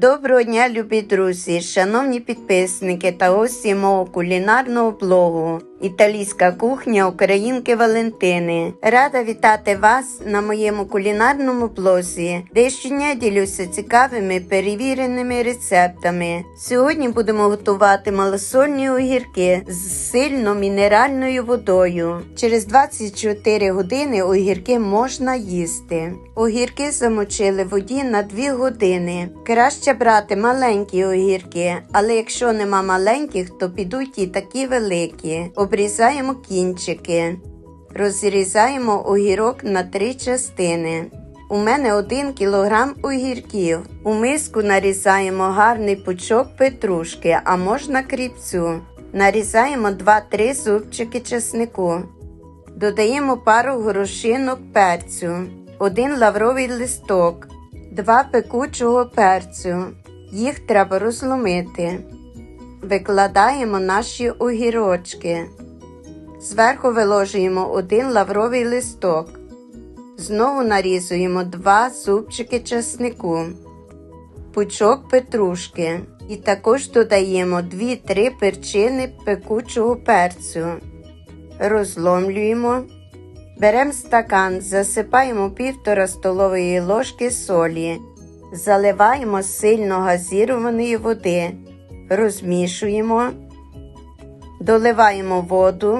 Доброго дня, любі друзі, шановні підписники та гості мого кулінарного блогу Італійська кухня Українки Валентини. Рада вітати вас на моєму кулінарному блозі, де щодня ділюся цікавими перевіреними рецептами. Сьогодні будемо готувати малосольні огірки з сильно мінеральною водою. Через 24 години огірки можна їсти. Огірки замочили в воді на 2 години. Краще брати маленькі огірки, але якщо нема маленьких, то підуть і такі великі. Обрізаємо кінчики. Розрізаємо огірок на три частини. У мене 1 кілограм огірків. У миску нарізаємо гарний пучок петрушки, а можна кріпцю. Нарізаємо 2-3 зубчики чеснику. Додаємо пару горошинок перцю, один лавровий листок, два пекучого перцю. Їх треба розломити. Викладаємо наші огірочки. Зверху виложуємо один лавровий листок. Знову нарізуємо два зубчики чеснику, пучок петрушки. І також додаємо 2-3 перчини пекучого перцю. Розломлюємо. Беремо стакан, засипаємо півтора столової ложки солі, заливаємо сильно газірованої води, розмішуємо, доливаємо воду.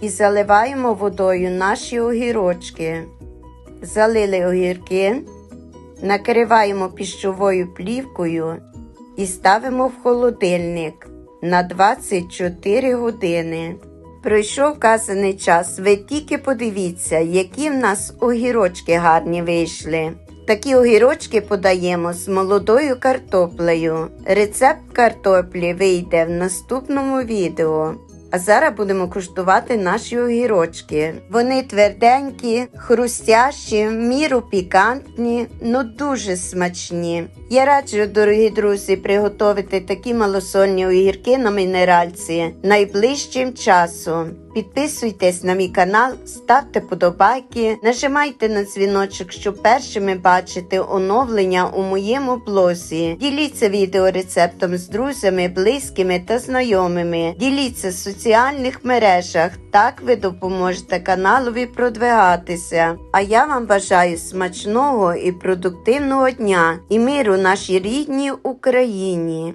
І заливаємо водою наші огірочки. Залили огірки, накриваємо піщовою плівкою і ставимо в холодильник на 24 години. Пройшов вказаний час. Ви тільки подивіться, які в нас огірочки гарні вийшли. Такі огірочки подаємо з молодою картоплею. Рецепт картоплі вийде в наступному відео. А зараз будемо куштувати наші огірочки. Вони тверденькі, хрустящі, міру пікантні, ну дуже смачні. Я раджу, дорогі друзі, приготувати такі малосольні огірки на мінеральці найближчим часом. Підписуйтесь на мій канал, ставте подобайки, нажимайте на дзвіночок, щоб першими бачити оновлення у моєму блозі. Діліться відеорецептом з друзями, близькими та знайомими. Діліться в соціальних мережах. Так ви допоможете каналові продвигатися. А я вам бажаю смачного і продуктивного дня і миру нашій рідній Україні.